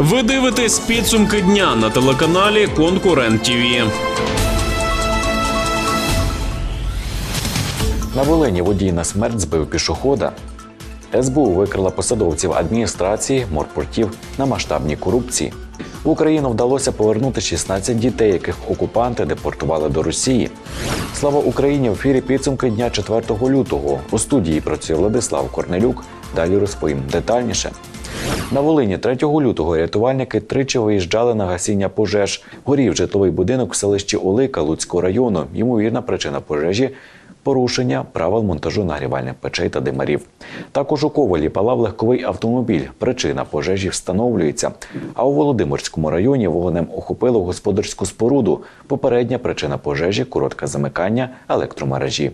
Ви дивитесь підсумки дня на телеканалі Конкурент ТІВІ. На Волині водій на смерть збив пішохода. СБУ викрила посадовців адміністрації морпортів на масштабній корупції. В Україну вдалося повернути 16 дітей, яких окупанти депортували до Росії. Слава Україні! В ефірі підсумки дня 4 лютого. У студії працює Владислав Корнелюк. Далі розповім детальніше. На Волині 3 лютого рятувальники тричі виїжджали на гасіння пожеж. Горів житловий будинок в селищі Олика Луцького району. Ймовірна причина пожежі порушення правил монтажу нагрівальних печей та димарів. Також у Ковалі палав легковий автомобіль. Причина пожежі встановлюється. А у Володимирському районі вогнем охопило господарську споруду. Попередня причина пожежі коротке замикання електромережі.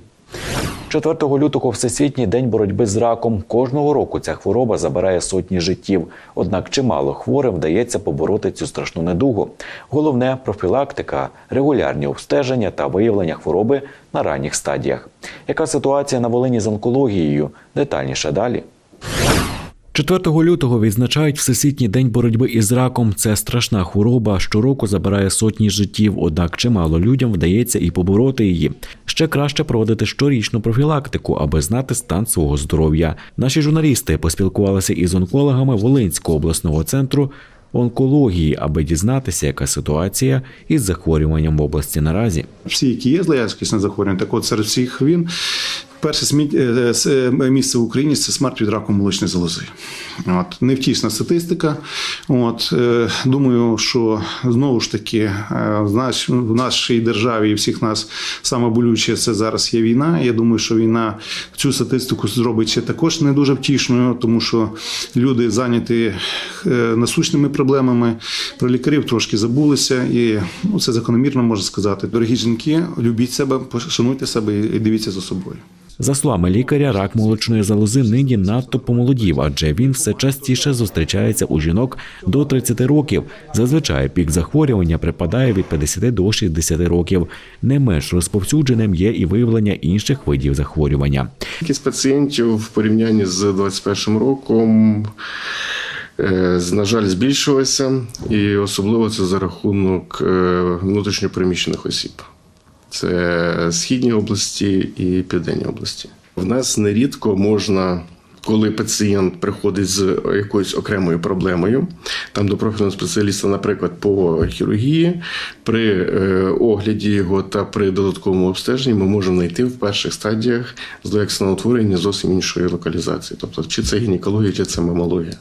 4 лютого Всесвітній день боротьби з раком. Кожного року ця хвороба забирає сотні життів. Однак чимало хворим вдається побороти цю страшну недугу. Головне профілактика, регулярні обстеження та виявлення хвороби на ранніх стадіях. Яка ситуація на Волині з онкологією? Детальніше далі. 4 лютого відзначають Всесвітній день боротьби із раком. Це страшна хвороба. Щороку забирає сотні життів, однак чимало людям вдається і побороти її. Ще краще проводити щорічну профілактику, аби знати стан свого здоров'я. Наші журналісти поспілкувалися із онкологами Волинського обласного центру онкології, аби дізнатися, яка ситуація із захворюванням в області наразі. всі, які є злоякісне захворювання, так от серед всіх він перше е, с- е, місце в Україні це смерть від раку молочної залози. От невтісна статистика. От е, думаю, що знову ж таки е, в нашій державі і всіх нас саме болюче це зараз є війна. Я думаю, що війна цю статистику зробить ще також не дуже втішною, тому що люди зайняті е, насущними проблемами. Про лікарів трошки забулися, і ну, це закономірно можна сказати. Дорогі жінки, любіть себе, шануйте себе і дивіться за собою. За словами лікаря, рак молочної залози нині надто помолодів, адже він все частіше зустрічається у жінок до 30 років. Зазвичай пік захворювання припадає від 50 до 60 років. Не менш розповсюдженим є і виявлення інших видів захворювання. Кількість пацієнтів в порівнянні з 2021 роком, е, на жаль, збільшилася, і особливо це за рахунок е, внутрішньопереміщених осіб. Це східні області і південні області. В нас нерідко можна. Коли пацієнт приходить з якоюсь окремою проблемою, там до профільного спеціаліста, наприклад, по хірургії, при е, огляді його та при додатковому обстеженні ми можемо знайти в перших стадіях злоякісного утворення зовсім іншої локалізації. Тобто, чи це гінекологія, чи це мамологія.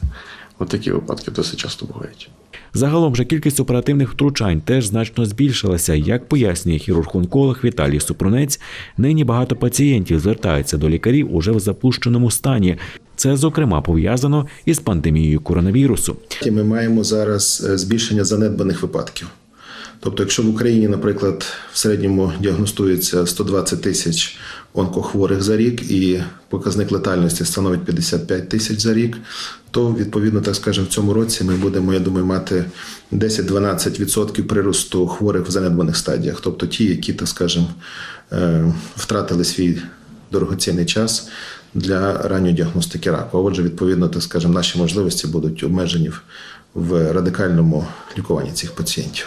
От випадки досить часто бувають. Загалом же кількість оперативних втручань теж значно збільшилася. Як пояснює хірург-онколог Віталій Супрунець, нині багато пацієнтів звертаються до лікарів уже в запущеному стані. Це зокрема пов'язано із пандемією коронавірусу. І Ми маємо зараз е, збільшення занедбаних випадків. Тобто, якщо в Україні, наприклад, в середньому діагностується 120 тисяч онкохворих за рік і показник летальності становить 55 тисяч за рік, то відповідно, так скажемо, в цьому році ми будемо, я думаю, мати 10-12% приросту хворих в занедбаних стадіях, тобто ті, які, так скажемо, е, втратили свій дорогоцінний час для ранньої діагностики раку. А отже, відповідно, так скажемо, наші можливості будуть обмежені в- в радикальному лікуванні цих пацієнтів.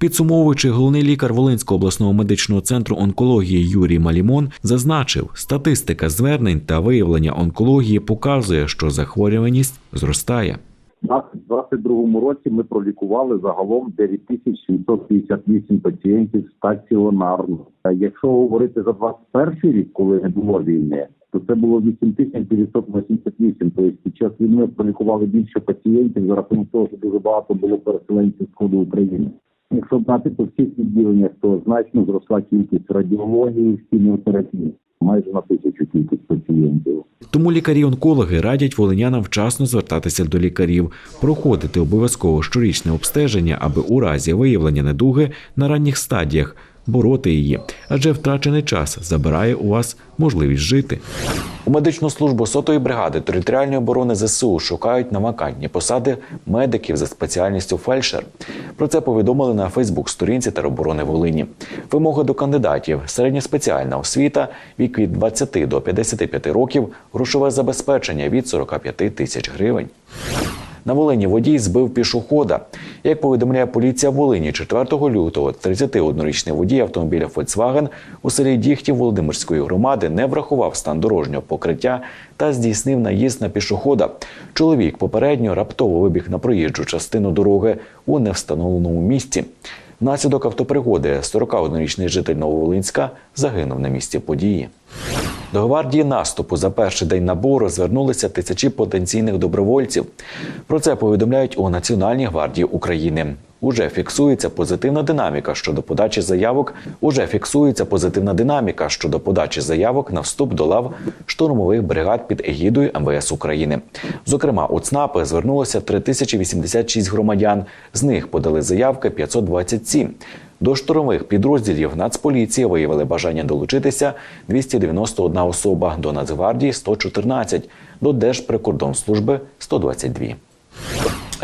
Підсумовуючи, головний лікар Волинського обласного медичного центру онкології Юрій Малімон зазначив, статистика звернень та виявлення онкології показує, що захворюваність зростає. У 2022 році ми пролікували загалом 9758 пацієнтів стаціонарно. Якщо говорити за 21 рік, коли не було війни, то це було 8988. Тобто під час війни пролікували більше пацієнтів за рахунок того, що дуже багато було переселенців з сходу України. Якщо брати по всіх відділеннях, то значно зросла кількість радіології, хіміотерапії. Майже на тисячу кількість пацієнтів. Тому лікарі-онкологи радять волинянам вчасно звертатися до лікарів, проходити обов'язково щорічне обстеження, аби у разі виявлення недуги на ранніх стадіях бороти її, адже втрачений час забирає у вас можливість жити. У медичну службу сотої бригади територіальної оборони ЗСУ шукають на вакантні посади медиків за спеціальністю фельдшер. Про це повідомили на Фейсбук-сторінці тероборони Волині. Вимоги до кандидатів: середньоспеціальна освіта, вік від 20 до 55 років, грошове забезпечення від 45 тисяч гривень. На Волині водій збив пішохода. Як повідомляє поліція Волині, 4 лютого 31-річний водій автомобіля Volkswagen у селі Діхтів Володимирської громади не врахував стан дорожнього покриття та здійснив наїзд на пішохода. Чоловік попередньо раптово вибіг на проїжджу частину дороги у невстановленому місці. Внаслідок автопригоди 41-річний житель Нововолинська загинув на місці події. До гвардії наступу за перший день набору звернулися тисячі потенційних добровольців. Про це повідомляють у Національній гвардії України. Уже фіксується позитивна динаміка щодо подачі заявок. Уже фіксується позитивна динаміка щодо подачі заявок на вступ до лав штурмових бригад під егідою МВС України. Зокрема, у ЦНАПи звернулося 3086 громадян. З них подали заявки 527. До штурмових підрозділів Нацполіції виявили бажання долучитися 291 особа, до Нацгвардії 114, до Держприкордонслужби 122.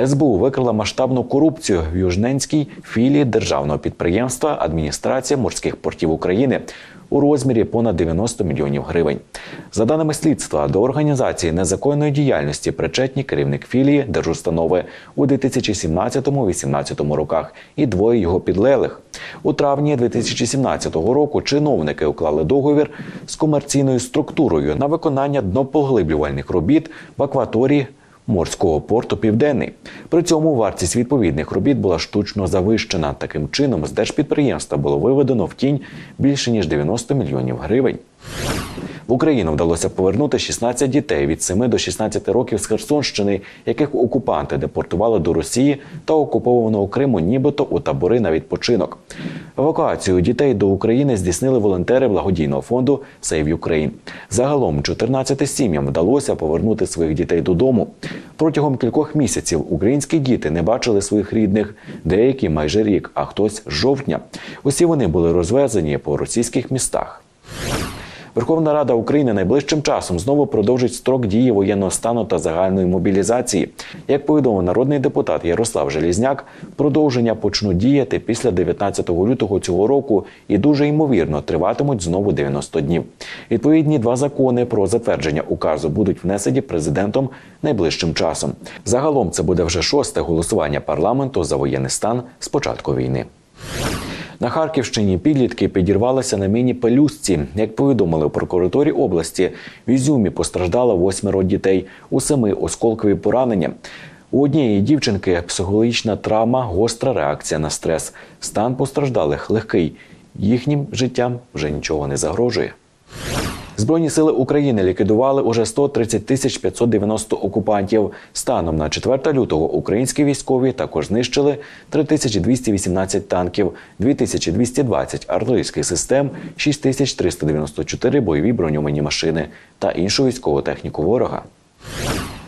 СБУ викрила масштабну корупцію в Южненській філії державного підприємства Адміністрація морських портів України у розмірі понад 90 мільйонів гривень. За даними слідства, до організації незаконної діяльності причетні керівник філії держустанови у 2017-2018 роках і двоє його підлеглих. У травні 2017 року чиновники уклали договір з комерційною структурою на виконання днопоглиблювальних робіт в акваторії морського порту Південний. При цьому вартість відповідних робіт була штучно завищена. Таким чином, з держпідприємства було виведено в тінь більше ніж 90 мільйонів гривень. В Україну вдалося повернути 16 дітей від 7 до 16 років з Херсонщини, яких окупанти депортували до Росії та окупованого Криму, нібито у табори на відпочинок. Евакуацію дітей до України здійснили волонтери благодійного фонду Save Ukraine. Загалом 14 сім'ям вдалося повернути своїх дітей додому. Протягом кількох місяців українські діти не бачили своїх рідних, деякі майже рік, а хтось жовтня. Усі вони були розвезені по російських містах. Верховна Рада України найближчим часом знову продовжить строк дії воєнного стану та загальної мобілізації. Як повідомив народний депутат Ярослав Желізняк, продовження почнуть діяти після 19 лютого цього року і дуже ймовірно триватимуть знову 90 днів. Відповідні два закони про затвердження указу будуть внесені президентом найближчим часом. Загалом це буде вже шосте голосування парламенту за воєнний стан з початку війни. На Харківщині підлітки підірвалися на міні пелюстці. Як повідомили у прокуратурі області, в Ізюмі постраждало восьмеро дітей, у семи осколкові поранення. У однієї дівчинки психологічна травма, гостра реакція на стрес. Стан постраждалих легкий. Їхнім життям вже нічого не загрожує. Збройні сили України ліквідували уже 130 тисяч 590 окупантів. Станом на 4 лютого українські військові також знищили 3218 танків, 2220 артилерійських систем, 6394 бойові броньовані машини та іншу військову техніку ворога.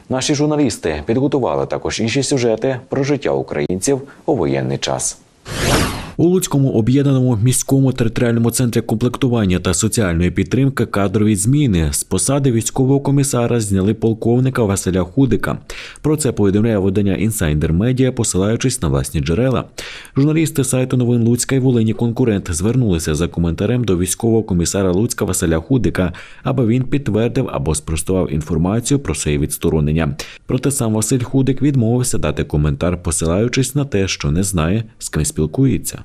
Наші журналісти підготували також інші сюжети про життя українців у воєнний час. У Луцькому об'єднаному міському територіальному центрі комплектування та соціальної підтримки кадрові зміни з посади військового комісара зняли полковника Василя Худика. Про це повідомляє видання Інсайдер Медіа, посилаючись на власні джерела. Журналісти сайту новин Луцька і Волині конкурент звернулися за коментарем до військового комісара Луцька Василя Худика, аби він підтвердив або спростував інформацію про своє відсторонення. Проте сам Василь Худик відмовився дати коментар, посилаючись на те, що не знає, з ким спілкується.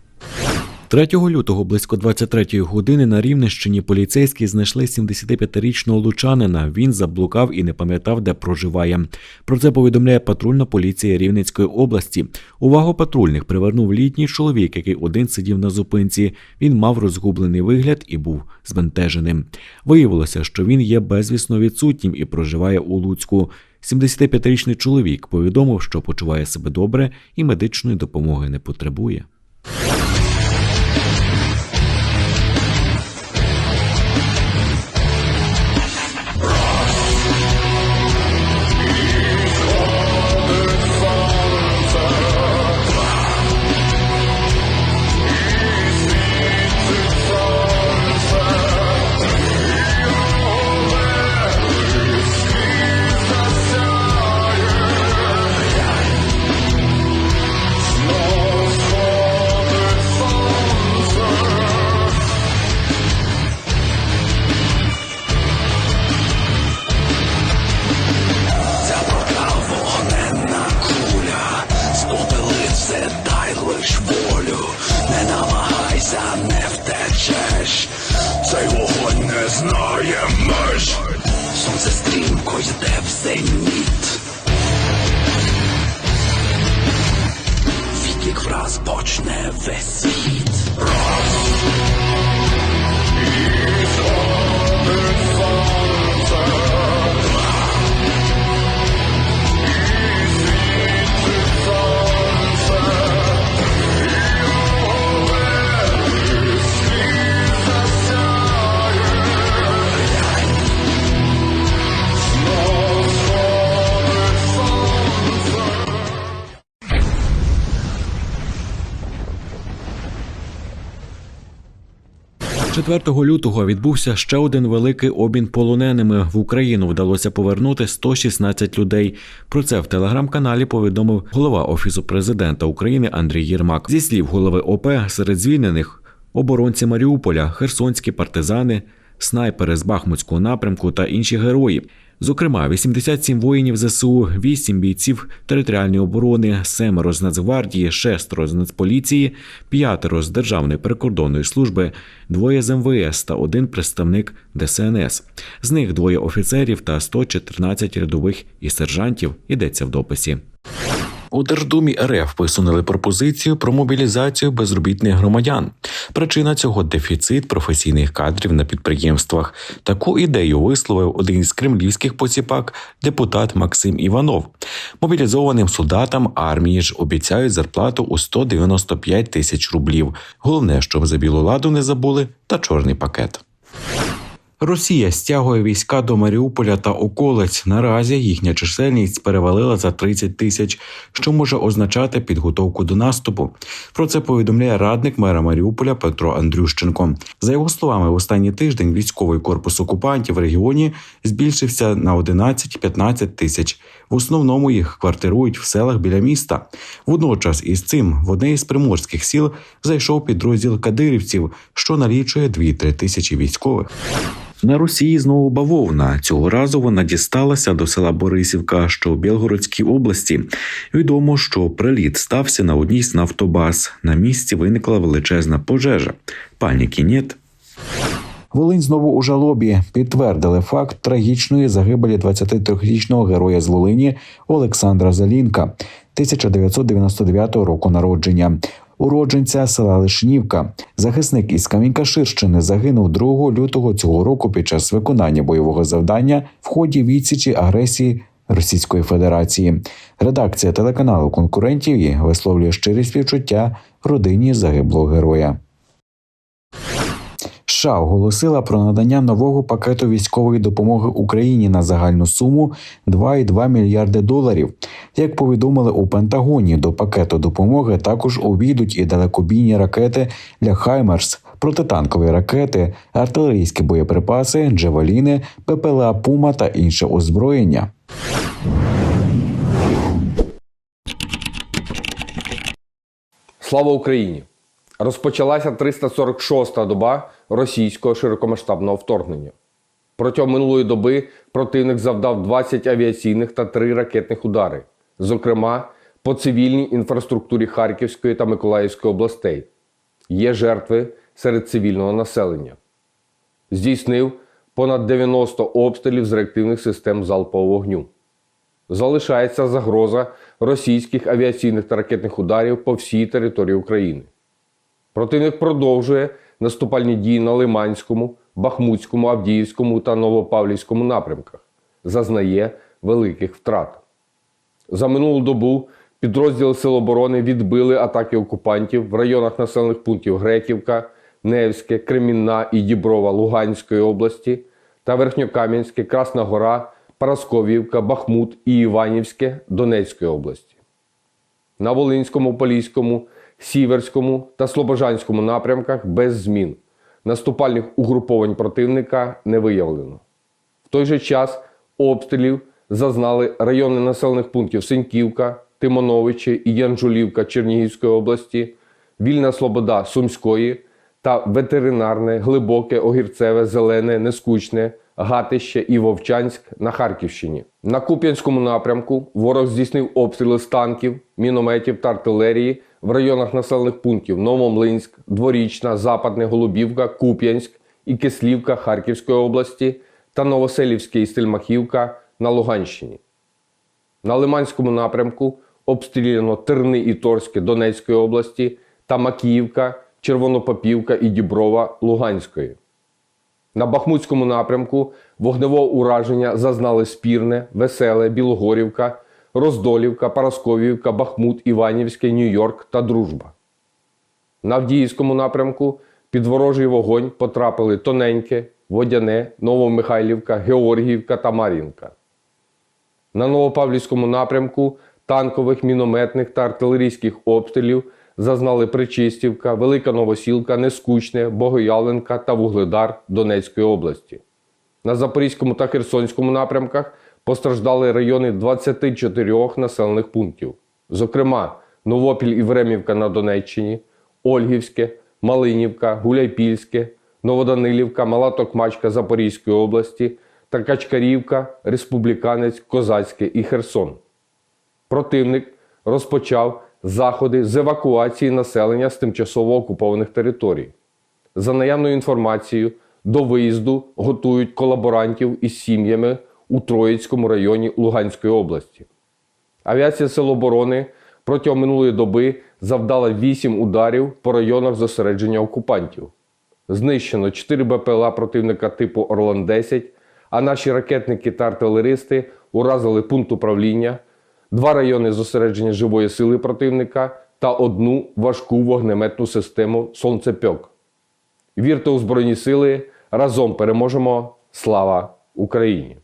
3 лютого близько 23 години на Рівненщині поліцейські знайшли 75-річного лучанина. Він заблукав і не пам'ятав, де проживає. Про це повідомляє патрульна поліція Рівненської області. Увагу патрульних привернув літній чоловік, який один сидів на зупинці. Він мав розгублений вигляд і був збентеженим. Виявилося, що він є безвісно відсутнім і проживає у Луцьку. 75-річний чоловік повідомив, що почуває себе добре і медичної допомоги не потребує. лиш волю, не намагайся, не втечеш. Цей вогонь не знає меж. Сонце стрімко йде в зеніт. Відлік враз почне весь світ. 4 лютого відбувся ще один великий обмін полоненими. В Україну вдалося повернути 116 людей. Про це в телеграм-каналі повідомив голова офісу президента України Андрій Єрмак. Зі слів голови ОП, серед звільнених оборонці Маріуполя, херсонські партизани, снайпери з Бахмутського напрямку та інші герої. Зокрема, 87 воїнів ЗСУ, 8 бійців територіальної оборони, 7 з Нацгвардії, 6 з Нацполіції, 5 з Державної прикордонної служби, двоє з МВС та один представник ДСНС. З них двоє офіцерів та 114 рядових і сержантів йдеться в дописі. У Держдумі РФ висунули пропозицію про мобілізацію безробітних громадян. Причина цього дефіцит професійних кадрів на підприємствах. Таку ідею висловив один із кремлівських посіпак, депутат Максим Іванов. Мобілізованим солдатам армії ж обіцяють зарплату у 195 тисяч рублів. Головне, щоб за білу ладу не забули, та чорний пакет. Росія стягує війська до Маріуполя та околиць. Наразі їхня чисельність перевалила за 30 тисяч, що може означати підготовку до наступу. Про це повідомляє радник мера Маріуполя Петро Андрющенко. За його словами, в останній тиждень військовий корпус окупантів в регіоні збільшився на 11-15 тисяч. В основному їх квартирують в селах біля міста. Водночас із цим в одне із приморських сіл зайшов підрозділ кадирівців, що налічує 2-3 тисячі військових. На Росії знову бавовна. Цього разу вона дісталася до села Борисівка, що в Білгородській області. Відомо, що приліт стався на одній з нафтобаз. На місці виникла величезна пожежа. Паніки нет. Волинь знову у жалобі підтвердили факт трагічної загибелі 23-річного героя з Волині Олександра Залінка 1999 року народження. Уродженця села Лишнівка. Захисник із Камінька-Ширщини загинув 2 лютого цього року під час виконання бойового завдання в ході відсічі агресії Російської Федерації. Редакція телеканалу конкурентів висловлює щирі співчуття родині загиблого героя. США оголосила про надання нового пакету військової допомоги Україні на загальну суму 2,2 мільярди доларів. Як повідомили у Пентагоні, до пакету допомоги також увійдуть і далекобійні ракети для Хаймерс, протитанкові ракети, артилерійські боєприпаси, джевеліни, ППЛА Пума та інше озброєння. Слава Україні! Розпочалася 346-та доба російського широкомасштабного вторгнення. Протягом минулої доби противник завдав 20 авіаційних та 3 ракетних удари, зокрема по цивільній інфраструктурі Харківської та Миколаївської областей. Є жертви серед цивільного населення. Здійснив понад 90 обстрілів з реактивних систем залпового вогню. Залишається загроза російських авіаційних та ракетних ударів по всій території України. Противник продовжує наступальні дії на Лиманському, Бахмутському, Авдіївському та Новопавлівському напрямках. Зазнає великих втрат. За минулу добу підрозділи Сил оборони відбили атаки окупантів в районах населених пунктів Греківка, Невське, Кремінна і Діброва Луганської області та Верхньокам'янське, Красна Гора, Парасковівка, Бахмут і Іванівське Донецької області. На Волинському, Поліському, Сіверському та Слобожанському напрямках без змін. Наступальних угруповань противника не виявлено. В той же час обстрілів зазнали райони населених пунктів Синьківка, Тимоновичі і Янжулівка Чернігівської області, Вільна Слобода Сумської та ветеринарне, глибоке, огірцеве, зелене, нескучне, Гатище і Вовчанськ на Харківщині. На Куп'янському напрямку ворог здійснив обстріли з танків, мінометів та артилерії в районах населених пунктів Новомлинськ, Дворічна, Западне, Голубівка, Куп'янськ і Кислівка Харківської області та Новоселівське і Стельмахівка на Луганщині. На Лиманському напрямку обстріляно Терни і Торське Донецької області та Макіївка, Червонопопівка і Діброва Луганської. На Бахмутському напрямку вогневого ураження зазнали Спірне, Веселе, Білогорівка, Роздолівка, Парасковівка, Бахмут, Іванівське, Нью-Йорк та Дружба. На Авдіївському напрямку під ворожий вогонь потрапили Тоненьке, Водяне, Новомихайлівка, Георгіївка та Мар'їнка. На Новопавлівському напрямку танкових, мінометних та артилерійських обстрілів зазнали Причистівка, Велика Новосілка, Нескучне, Богоявленка та Вугледар Донецької області. На Запорізькому та Херсонському напрямках постраждали райони 24 населених пунктів, зокрема Новопіль і Времівка на Донеччині, Ольгівське, Малинівка, Гуляйпільське, Новоданилівка, Мала Токмачка Запорізької області та Качкарівка, Республіканець, Козацьке і Херсон. Противник розпочав заходи з евакуації населення з тимчасово окупованих територій. За наявною інформацією, до виїзду готують колаборантів із сім'ями у Троїцькому районі Луганської області. Авіація Сил оборони протягом минулої доби завдала 8 ударів по районах зосередження окупантів. Знищено 4 БПЛА противника типу Орлан-10, а наші ракетники та артилеристи уразили пункт управління, два райони зосередження живої сили противника та одну важку вогнеметну систему Сонцепьок. Вірте у Збройні Сили! Разом переможемо! Слава Україні!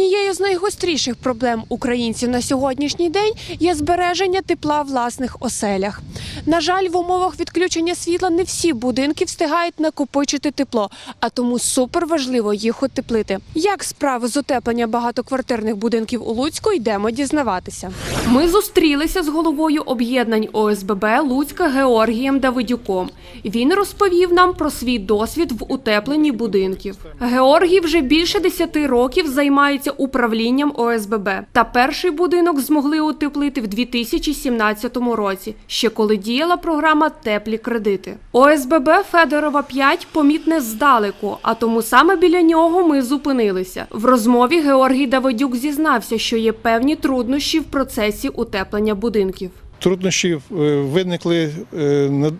Однією з найгостріших проблем українців на сьогоднішній день є збереження тепла в власних оселях. На жаль, в умовах відключення світла не всі будинки встигають накопичити тепло, а тому супер важливо їх утеплити. Як справи з утеплення багатоквартирних будинків у Луцьку йдемо дізнаватися. Ми зустрілися з головою об'єднань ОСББ Луцька Георгієм Давидюком. Він розповів нам про свій досвід в утепленні будинків. Георгій вже більше 10 років займається управлінням ОСББ. Та перший будинок змогли утеплити в 2017 році, ще коли діяла програма Теплі кредити. ОСББ Федорова 5 помітне здалеку, а тому саме біля нього ми зупинилися. В розмові Георгій Давидюк зізнався, що є певні труднощі в процесі утеплення будинків. Труднощі е, виникли е,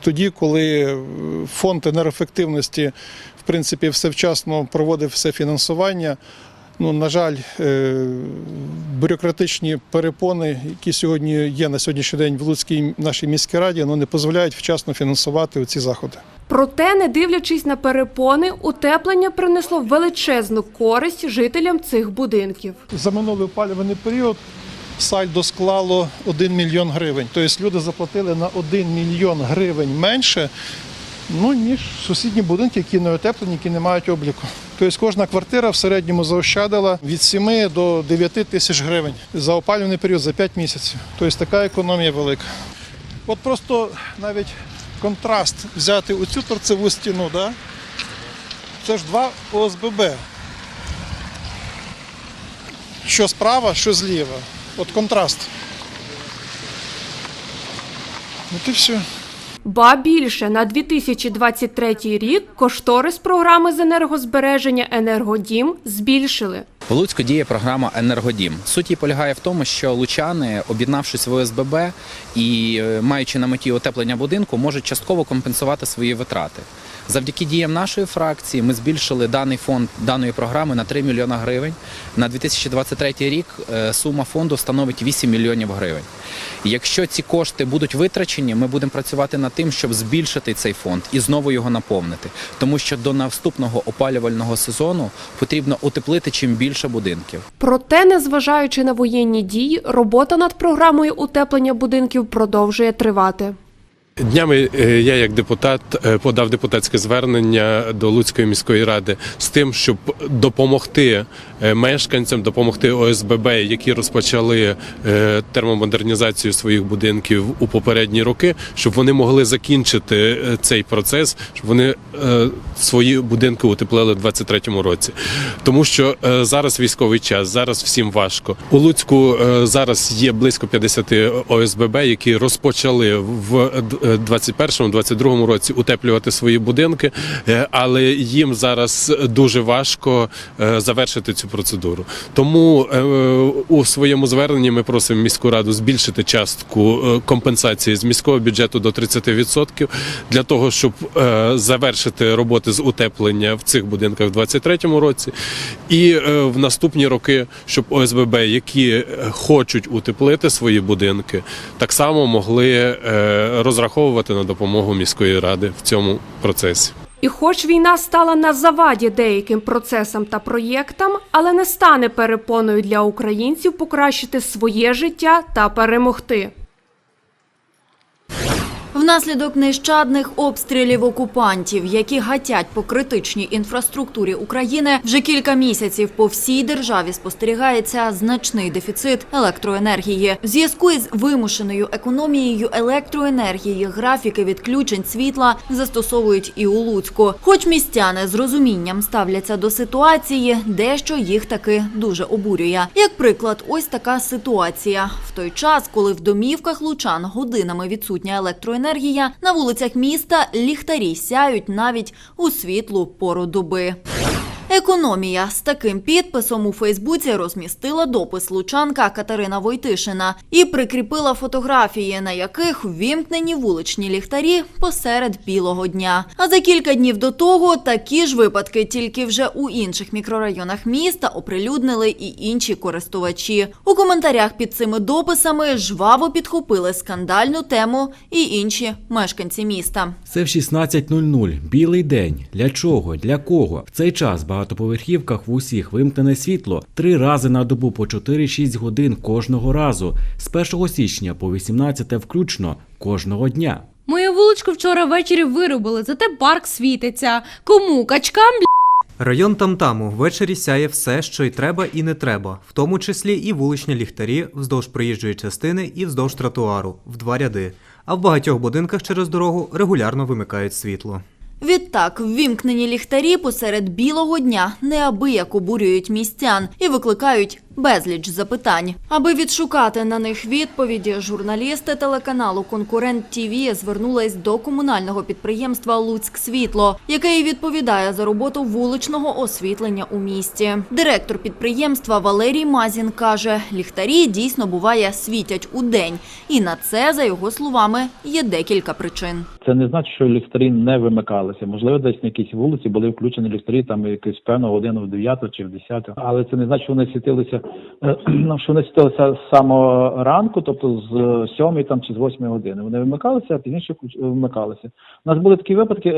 тоді, коли е, фонд енергоефективності в принципі все вчасно проводив все фінансування. Ну, на жаль, е, бюрократичні перепони, які сьогодні є на сьогоднішній день в Луцькій нашій міській раді, ну, не дозволяють вчасно фінансувати ці заходи. Проте, не дивлячись на перепони, утеплення принесло величезну користь жителям цих будинків. За минулий опалювальний період сальдо склало 1 мільйон гривень. Тобто люди заплатили на 1 мільйон гривень менше, ну, ніж сусідні будинки, які не утеплені, які не мають обліку. Тобто кожна квартира в середньому заощадила від 7 до 9 тисяч гривень за опалювальний період за 5 місяців. Тобто така економія велика. От просто навіть контраст взяти оцю торцеву стіну, да? це ж два ОСББ що справа, що зліва. От контраст. От і все. Ба більше на 2023 рік кошторис програми з енергозбереження енергодім збільшили. В Луцьку діє програма Енергодім. Суть її полягає в тому, що лучани, об'єднавшись в ОСББ і е, маючи на меті отеплення будинку, можуть частково компенсувати свої витрати. Завдяки діям нашої фракції ми збільшили даний фонд даної програми на 3 мільйона гривень. На 2023 рік е, сума фонду становить 8 мільйонів гривень. Якщо ці кошти будуть витрачені, ми будемо працювати над тим, щоб збільшити цей фонд і знову його наповнити. Тому що до наступного опалювального сезону потрібно утеплити чим більше будинків. Проте, незважаючи на воєнні дії, робота над програмою утеплення будинків продовжує тривати. Днями е, я, як депутат, е, подав депутатське звернення до Луцької міської ради з тим, щоб допомогти е, мешканцям, допомогти ОСББ, які розпочали термомодернізацію своїх будинків у попередні роки, щоб вони могли закінчити цей процес, щоб вони свої будинки утеплили в 23-му році. Тому що зараз військовий час, зараз всім важко. У Луцьку зараз є близько 50 ОСББ, які розпочали в 21-22 році утеплювати свої будинки, е, але їм зараз дуже важко е, завершити цю процедуру. Тому е, у своєму зверненні ми просимо міську раду збільшити частку компенсації з міського бюджету до 30% для того, щоб завершити роботи з утеплення в цих будинках в 23-му році, і в наступні роки, щоб ОСББ, які хочуть утеплити свої будинки, так само могли е, розраховувати на допомогу міської ради в цьому процесі. І хоч війна стала на заваді деяким процесам та проєктам, але не стане перепоною для українців покращити своє життя та перемогти. Внаслідок нещадних обстрілів окупантів, які гатять по критичній інфраструктурі України, вже кілька місяців по всій державі спостерігається значний дефіцит електроенергії. В зв'язку із вимушеною економією електроенергії графіки відключень світла застосовують і у Луцьку. Хоч містяни з розумінням ставляться до ситуації, дещо їх таки дуже обурює. Як приклад, ось така ситуація. В той час, коли в домівках лучан годинами відсутня електроенергія, на вулицях міста ліхтарі сяють навіть у світлу пору доби. Економія з таким підписом у Фейсбуці розмістила допис лучанка Катерина Войтишина і прикріпила фотографії, на яких ввімкнені вуличні ліхтарі посеред білого дня. А за кілька днів до того такі ж випадки, тільки вже у інших мікрорайонах міста оприлюднили і інші користувачі. У коментарях під цими дописами жваво підхопили скандальну тему і інші мешканці міста. Це в 16.00. Білий день. Для чого? Для кого? В цей час в багатоповерхівках в усіх вимкнене світло три рази на добу по 4-6 годин кожного разу. З 1 січня по 18 включно кожного дня. Мою вуличку вчора ввечері вирубили, зате парк світиться. Кому? Качкам? Район Тамтаму ввечері сяє все, що й треба і не треба, в тому числі і вуличні ліхтарі вздовж проїжджої частини і вздовж тротуару в два ряди. А в багатьох будинках через дорогу регулярно вимикають світло. Відтак, ввімкнені ліхтарі посеред білого дня неабияк обурюють містян і викликають безліч запитань. Аби відшукати на них відповіді, журналісти телеканалу Конкурент ТІВІ звернулись до комунального підприємства Луцьк Світло, яке і відповідає за роботу вуличного освітлення у місті. Директор підприємства Валерій Мазін каже, ліхтарі дійсно буває світять у день, і на це, за його словами, є декілька причин. Це не значить, що ліхтарі не вимикалися. Можливо, десь на якійсь вулиці були включені ліхтарі там якусь певну годину в 9 чи в 10. Але це не значить, що вони світилися, що вони світилися з самого ранку, тобто з 7 там чи з 8 години. Вони вимикалися, а пізніше включ- вмикалися. У нас були такі випадки е,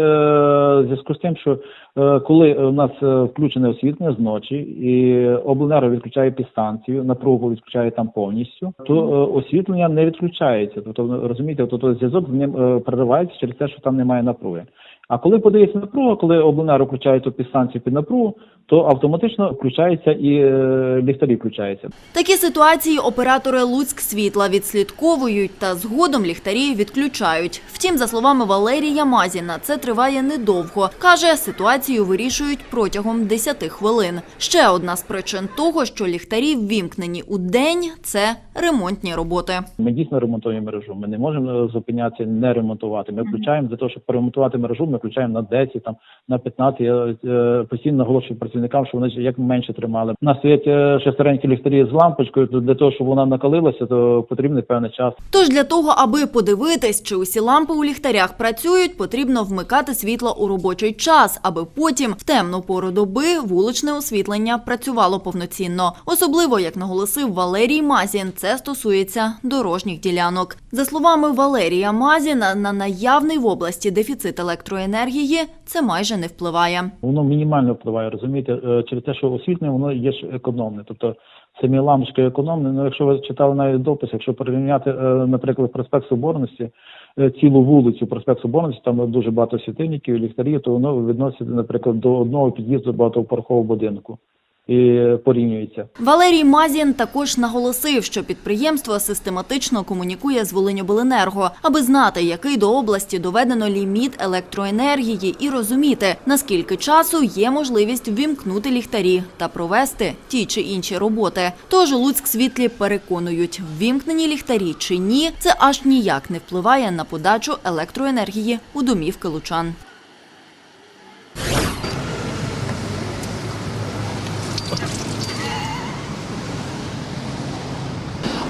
в зв'язку з тим, що е, коли у нас е, включене освітлення зночі і обленерго відключає підстанцію, напругу відключає там повністю, то е, освітлення не відключається. Тобто розумієте, тобто зв'язок з ним е, переривається через те, що там немає напруги. А коли подається напруга, коли обленерго ту підстанцію під напругу, то автоматично включається і е, ліхтарі включаються. Такі ситуації оператори Луцьк світла відслідковують та згодом ліхтарі відключають. Втім, за словами Валерія Мазіна, це триває недовго. Каже, ситуацію вирішують протягом 10 хвилин. Ще одна з причин того, що ліхтарі ввімкнені у день – це ремонтні роботи. Ми дійсно ремонтуємо мережу. Ми не можемо е, зупинятися, не ремонтувати. Ми включаємо для того, щоб поремонтувати мережу. Ми включаємо на 10, там на 15. Я е, постійно наголошую працівникам, що вони як менше тримали. У нас стоять шестеренькі ліхтарі з лампочкою. То для того, щоб вона накалилася, то потрібний певний час. Тож для того, аби подивитись, чи усі лампи у ліхтарях працюють, потрібно вмикати світло у робочий час, аби потім в темну пору доби вуличне освітлення працювало повноцінно. Особливо, як наголосив Валерій Мазін, це стосується дорожніх ділянок. За словами Валерія Мазіна, на наявний в області дефіцит електроенергії це майже не впливає. Воно мінімально впливає, розумієте, е, через те, що освітлення воно є ж економне. Тобто самі лампочки економні. Ну, якщо ви читали навіть допис, якщо порівняти, е, наприклад, проспект Соборності е, цілу вулицю проспект Соборності, там дуже багато світильників, ліхтарів, то воно відноситься, наприклад, до одного під'їзду багатоповерхового будинку і порівнюється. Валерій Мазін також наголосив, що підприємство систематично комунікує з Волиньобленерго, аби знати, який до області доведено ліміт електроенергії, і розуміти, наскільки часу є можливість ввімкнути ліхтарі та провести ті чи інші роботи. Тож Луцьк світлі переконують, ввімкнені ліхтарі чи ні, це аж ніяк не впливає на подачу електроенергії у домівки лучан.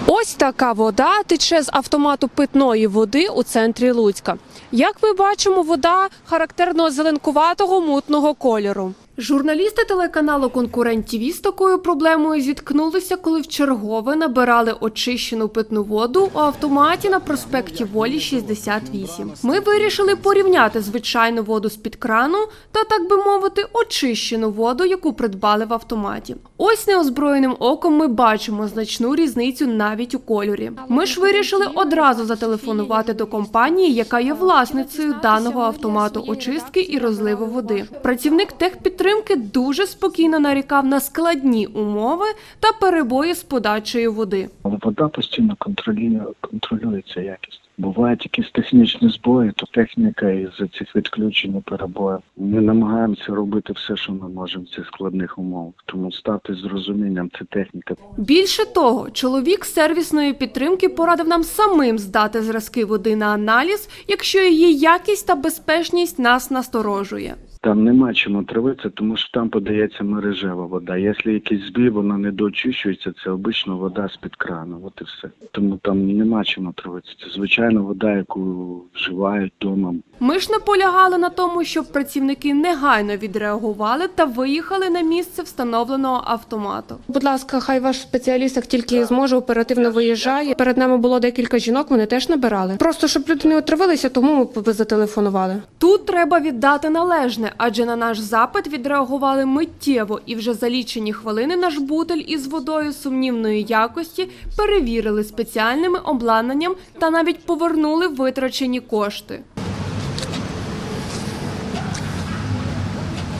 Ось така вода тече з автомату питної води у центрі Луцька. Як ми бачимо, вода характерного зеленкуватого мутного кольору. Журналісти телеканалу Конкурент ТІВІ з такою проблемою зіткнулися, коли вчергове набирали очищену питну воду у автоматі на проспекті Волі 68. Ми вирішили порівняти звичайну воду з під крану та, так би мовити, очищену воду, яку придбали в автоматі. Ось неозброєним оком ми бачимо значну різницю навіть у кольорі. Ми ж вирішили одразу зателефонувати до компанії, яка є власницею даного автомату очистки і розливу води. Працівник техпідтримки дуже спокійно нарікав на складні умови та перебої з подачею води. Вода постійно контролює, контролюється якість. Бувають якісь технічні збої, то техніка із цих відключень перебоїв. Ми намагаємося робити все, що ми можемо в цих складних умовах. Тому стати з розумінням це техніка. Більше того, чоловік сервісної підтримки порадив нам самим здати зразки води на аналіз, якщо її якість та безпечність нас насторожує. Там нема чому травитися, тому що там подається мережева вода. Якщо якийсь збій, вона не доочищується, це обична вода з-під крану. От і все. Тому там нема чому травитися. Це звичайна вода, яку вживають вдома. Ми ж наполягали на тому, щоб працівники негайно відреагували та виїхали на місце встановленого автомату. Будь ласка, хай ваш спеціаліст, як тільки зможе, оперативно виїжджає. Перед нами було декілька жінок, вони теж набирали. Просто щоб люди не отравилися, тому ми зателефонували. Тут треба віддати належне, адже на наш запит відреагували миттєво, і вже за лічені хвилини наш бутель із водою сумнівної якості перевірили спеціальними обладнанням та навіть повернули витрачені кошти.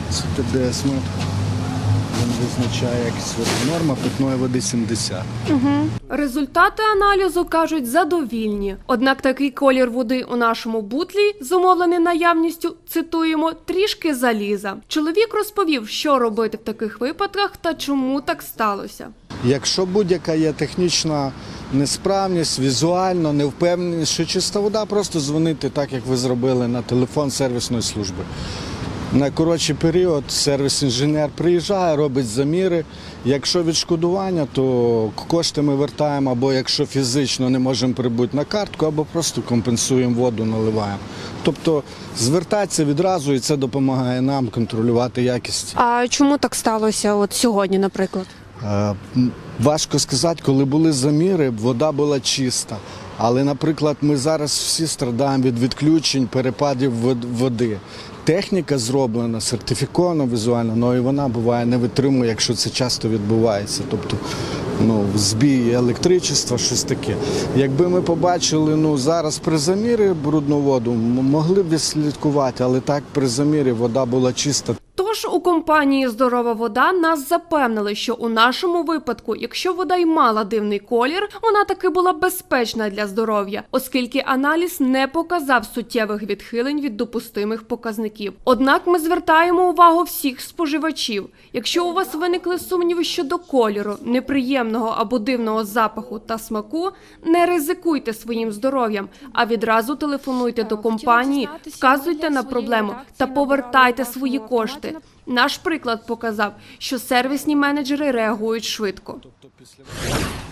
Це ТДС. Він визначає якість води. Норма питної води 70. Результати аналізу кажуть задовільні. Однак такий колір води у нашому бутлі, зумовлений наявністю, цитуємо, трішки заліза. Чоловік розповів, що робити в таких випадках та чому так сталося. Якщо будь-яка є технічна несправність, візуально не впевненість, що чиста вода, просто дзвонити так, як ви зробили на телефон сервісної служби. На коротший період сервіс-інженер приїжджає, робить заміри. Якщо відшкодування, то кошти ми вертаємо, або якщо фізично не можемо прибути на картку, або просто компенсуємо воду, наливаємо. Тобто звертатися відразу і це допомагає нам контролювати якість. А чому так сталося? От сьогодні, наприклад. Е, Важко сказати, коли були заміри, вода була чиста. Але, наприклад, ми зараз всі страдаємо від відключень, перепадів води. Техніка зроблена, сертифікована візуально, але і вона буває не витримує, якщо це часто відбувається. Тобто ну, збій електричества, щось таке. Якби ми побачили ну, зараз при замірі брудну воду, могли б відслідкувати, але так при замірі вода була чиста. Тож у компанії Здорова вода нас запевнили, що у нашому випадку, якщо вода й мала дивний колір, вона таки була безпечна для здоров'я, оскільки аналіз не показав суттєвих відхилень від допустимих показників. Однак ми звертаємо увагу всіх споживачів. Якщо у вас виникли сумніви щодо кольору, неприємного або дивного запаху та смаку, не ризикуйте своїм здоров'ям, а відразу телефонуйте до компанії, вказуйте на проблему та повертайте свої кошти. Наш приклад показав, що сервісні менеджери реагують швидко.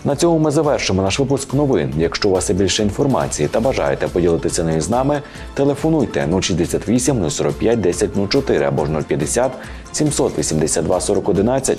На цьому ми завершимо наш випуск новин. Якщо у вас є більше інформації та бажаєте поділитися нею з нами, телефонуйте 068 045 1004 або ж 050 782 4011.